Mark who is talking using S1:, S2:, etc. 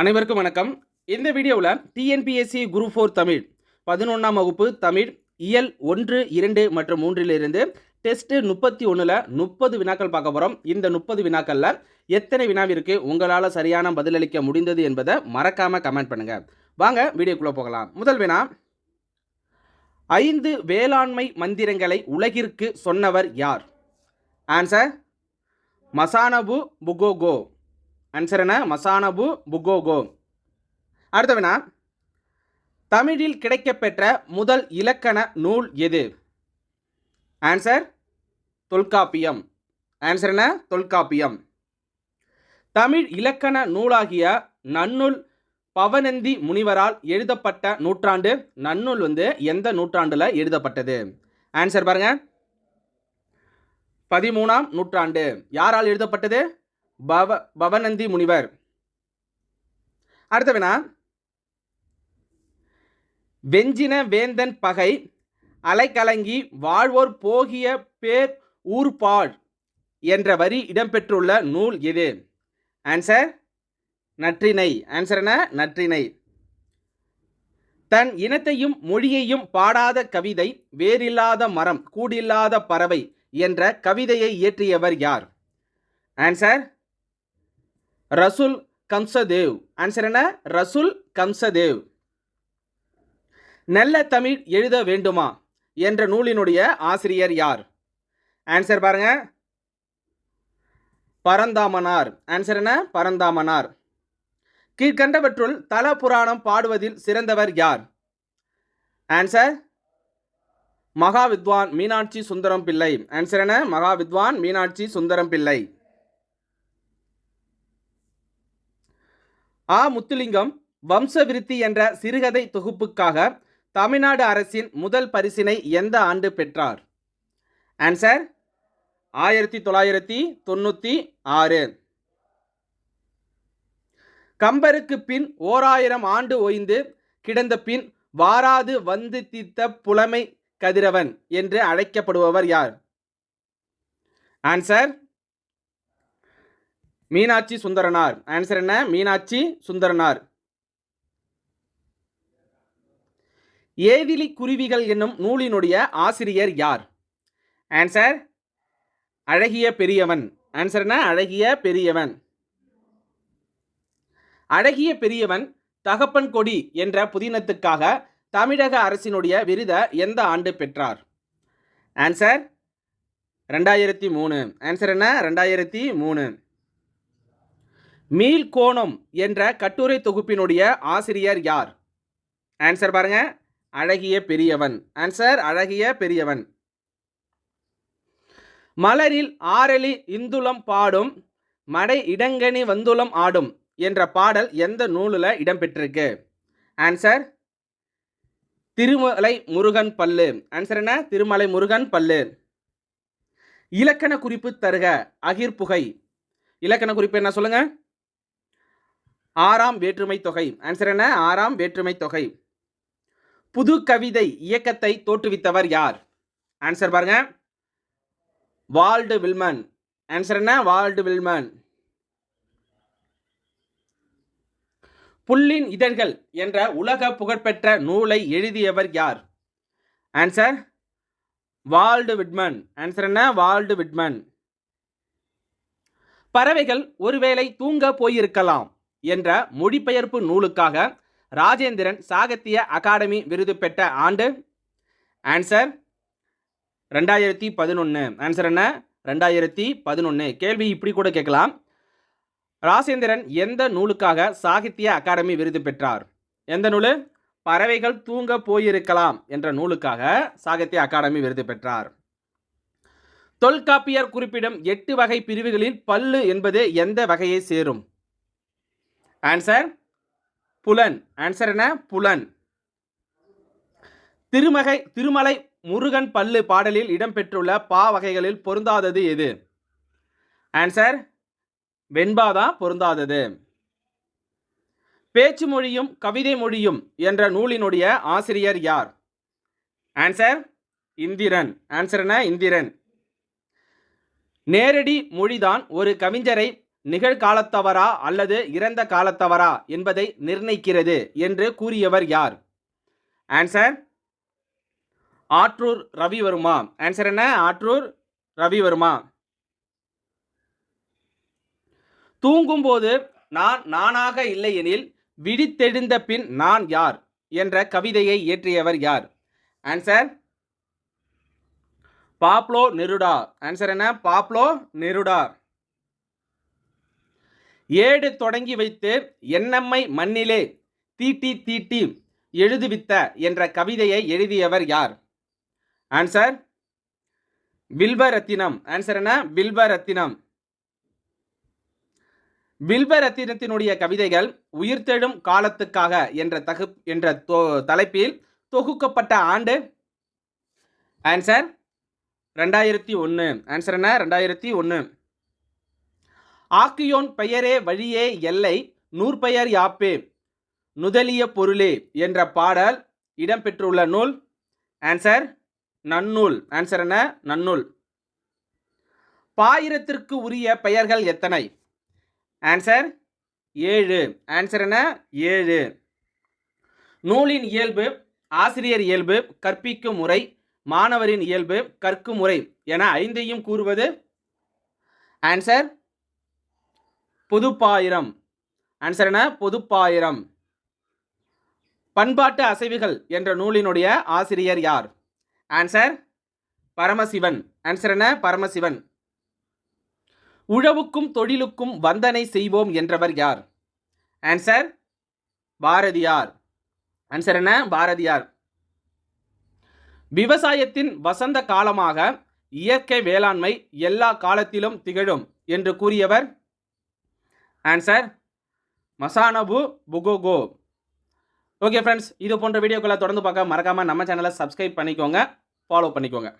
S1: அனைவருக்கும் வணக்கம். இந்த வீடியோவில் டிஎன்பிஎஸ்சி குரூப் ஃபோர் தமிழ் பதினொன்றாம் வகுப்பு தமிழ் இயல் ஒன்று இரண்டு மற்றும் மூன்றிலிருந்து டெஸ்ட்டு முப்பத்தி ஒன்றில் முப்பது வினாக்கள் பார்க்க போகிறோம் இந்த முப்பது வினாக்களில் எத்தனை வினாவிற்கு உங்களால் சரியான பதிலளிக்க முடிந்தது என்பதை மறக்காமல் கமெண்ட் பண்ணுங்கள் வாங்க வீடியோக்குள்ளே போகலாம். முதல் வினா ஐந்து வேளாண்மை மந்திரங்களை உலகிற்கு சொன்னவர் யார்? Answer Masanobu புகோகோ. ஆன்சர் என்ன மசானபு புகோகோ. அடுத்த வினா தமிழில் கிடைக்கப்பெற்ற முதல் இலக்கண நூல் எது? ஆன்சர் தொல்காப்பியம். ஆன்சர் என்ன தொல்காப்பியம். தமிழ் இலக்கண நூலாகிய நன்னூல் பவனந்தி முனிவரால் எழுதப்பட்ட நூற்றாண்டு. நன்னூல் வந்து எந்த நூற்றாண்டில் எழுதப்பட்டது? ஆன்சர் பாருங்க. பதிமூணாம் நூற்றாண்டு. யாரால் எழுதப்பட்டது? பவ பவனந்தி முனிவர். அடுத்த வினா வெஞ்சின வேந்தன் பகை அலைக்கலங்கி வாழ்வோர் போகிய பேர் ஊர்பாழ் என்ற வரி இடம்பெற்றுள்ள நூல் எது? ஆன்சர் நற்றினை. ஆன்சர் என்ன? நற்றினை. தன் இனத்தையும் மொழியையும் பாடாத கவிதை வேறில்லாத மரம் கூடில்லாத பறவை என்ற கவிதையை இயற்றியவர் யார்? ஆன்சர் ரசுல் கம்சதேவ். ஆன்சர் என்ன? ரசுல் கம்சதேவ். நல்ல தமிழ் எழுத வேண்டுமா? என்ற நூலினுடைய ஆசிரியர் யார்? ஆன்சர் பாருங்க. பரந்தாமனார். ஆன்சர் என்ன? பரந்தாமனார். கீழ்கண்டவற்றுள் தல புராணம் பாடுவதில் சிறந்தவர் யார்? ஆன்சர் மகா வித்வான் மீனாட்சி சுந்தரம் பிள்ளை. ஆன்சர் என்ன? மகா வித்வான் மீனாட்சி சுந்தரம் பிள்ளை. ஆ முத்துலிங்கம் வம்சவிருத்தி என்ற சிறுகதை தொகுப்புக்காக தமிழ்நாடு அரசின் முதல் பரிசினை எந்த ஆண்டு பெற்றார்? ஆன்சர் ஆயிரத்தி தொள்ளாயிரத்தி தொண்ணூற்றி ஆறு கம்பருக்கு பின் ஓராயிரம் ஆண்டு ஓய்ந்து கிடந்த பின் வாராது வந்து தீர்த்த புலமை கதிரவன் என்று அழைக்கப்படுபவர் யார்? ஆன்சர் மீனாட்சி சுந்தரனார். ஆன்சர் என்ன? மீனாட்சி சுந்தரனார். ஏதிலி குருவிகள் என்னும் நூலினுடைய ஆசிரியர் யார்? ஆன்சர் அழகிய பெரியவன். ஆன்சர் என்ன? அழகிய பெரியவன். அழகிய பெரியவன் தகப்பன் கொடி என்ற புதினத்துக்காக தமிழக அரசினுடைய விருதை எந்த ஆண்டு பெற்றார்? ஆன்சர் ரெண்டாயிரத்தி மூணு. ஆன்சர் என்ன? ரெண்டாயிரத்தி மூணு. மீள் கோணம் என்ற கட்டுரை தொகுப்பினுடைய ஆசிரியர் யார்? ஆன்சர் பாருங்க. அழகிய பெரியவன். ஆன்சர் அழகிய பெரியவன். மலரில் ஆரலி இந்துளம் பாடும் மடை இடங்கனி வந்துளம் ஆடும் என்ற பாடல் எந்த நூலில் இடம்பெற்றிருக்கு? ஆன்சர் திருமலை முருகன் பல்லு. ஆன்சர் என்ன? திருமலை முருகன் பல்லு. இலக்கண குறிப்பு தருக அகிர்புகை. இலக்கண குறிப்பு என்ன சொல்லுங்கள் ஆறாம் வேற்றுமை தொகை. ஆன்சர் என்ன? ஆறாம் வேற்றுமை தொகை. புது கவிதை இயக்கத்தை தோற்றுவித்தவர் யார்? ஆன்சர் பாருங்க. Walt Whitman. ஆன்சர் என்ன? Walt Whitman. புல்லின் இதழ்கள் என்ற உலக புகழ்பெற்ற நூலை எழுதியவர் யார்? Answer Walt Whitman. ஆன்சர் என்ன? Walt Whitman. பறவைகள் ஒருவேளை தூங்க போயிருக்கலாம். என்ற மொழிபெயர்ப்பு நூலுக்காக ராஜேந்திரன் சாகித்ய அகாடமி விருது பெற்ற ஆண்டு. ஆன்சர் ரெண்டாயிரத்தி பதினொன்று ஆன்சர் என்ன? ரெண்டாயிரத்தி பதினொன்று கேள்வி இப்படி கூட கேட்கலாம். ராஜேந்திரன் எந்த நூலுக்காக சாகித்ய அகாடமி விருது பெற்றார்? எந்த நூல்? பறவைகள் தூங்க போயிருக்கலாம் என்ற நூலுக்காக சாகித்ய அகாடமி விருது பெற்றார். தொல்காப்பியர் குறிப்பிடும் எட்டு வகை பிரிவுகளில் பல்லு என்பது எந்த வகையை சேரும்? ஆன்சர் புலன். ஆன்சர் என்ன? புலன். திருமகை திருமலை முருகன் பல்லு பாடலில் இடம்பெற்றுள்ள பா வகைகளில் பொருந்தாதது எது? ஆன்சர் வெண்பாதா பொருந்தாதது. பேச்சு மொழியும் கவிதை மொழியும் என்ற நூலினுடைய ஆசிரியர் யார்? ஆன்சர் இந்திரன். ஆன்சர் என்ன? இந்திரன். நேரடி மொழிதான் ஒரு கவிஞரை நிகழ்காலத்தவரா அல்லது இறந்த காலத்தவரா என்பதை நிர்ணயிக்கிறது என்று கூறியவர் யார்? ஆன்சர் ஆற்றூர் ரவிவர்மா. ஆன்சர் என்ன? ஆற்றூர் ரவிவர்மா. தூங்கும்போது நான் நானாக இல்லையெனில் விழித்தெழுந்த பின் நான் யார் என்ற கவிதையை இயற்றியவர் யார்? Answer Pablo Neruda. ஆன்சர் என்ன? Pablo Neruda. ஏடு தொடங்கி வைத்து என்னம்மை மண்ணிலே தீட்டி தீட்டி எழுதுவித்த என்ற கவிதையை எழுதியவர் யார்? ஆன்சர் வில்வரத்தினம். ஆன்சர் என்ன? வில்வரத்தினம். வில்வரத்தினத்தினுடைய கவிதைகள் உயிர்த்தெழும் காலத்துக்காக என்ற தகு என்ற தொ- தலைப்பில் தொகுக்கப்பட்ட ஆண்டு? ஆன்சர் ரெண்டாயிரத்தி ஒன்று ஆன்சர் என்ன? ரெண்டாயிரத்தி ஒன்று ஆக்கியோன் பெயரே வழியே எல்லை நூற்பெயர் யாப்பே? நுதலிய பொருளே என்ற பாடல் இடம்பெற்றுள்ள நூல். ஆன்சர் நன்னூல். ஆன்சர் என்ன? நன்னூல். பாயிரத்திற்கு உரிய பெயர்கள் எத்தனை? ஆன்சர் ஏழு. ஆன்சர் என்ன? ஏழு. நூலின் இயல்பு ஆசிரியர் இயல்பு கற்பிக்கும் முறை மாணவரின் இயல்பு கற்கும் முறை என ஐந்தையும் கூறுவது. ஆன்சர் பொதுப்பாயிரம். ஆன்சர் என்ன? பொதுப்பாயிரம். பண்பாட்டு அசைவுகள் என்ற நூலினுடைய ஆசிரியர் யார்? ஆன்சர் பரமசிவன். ஆன்சர் என்ன? பரமசிவன். உழவுக்கும் தொழிலுக்கும் வந்தனை செய்வோம் என்றவர் யார்? ஆன்சர் பாரதியார். ஆன்சர் என்ன? பாரதியார். விவசாயத்தின் வசந்த காலமாக இயற்கை வேளாண்மை எல்லா காலத்திலும் திகழும் என்று கூறியவர் answer Masanobu Fukuoka. Okay friends இது போன்ற வீடியோக்களை தொடர்ந்து பார்க்க மறக்காமல் நம்ம சேனலை சப்ஸ்கிரைப் பண்ணிக்கோங்க. ஃபாலோ பண்ணிக்கோங்க.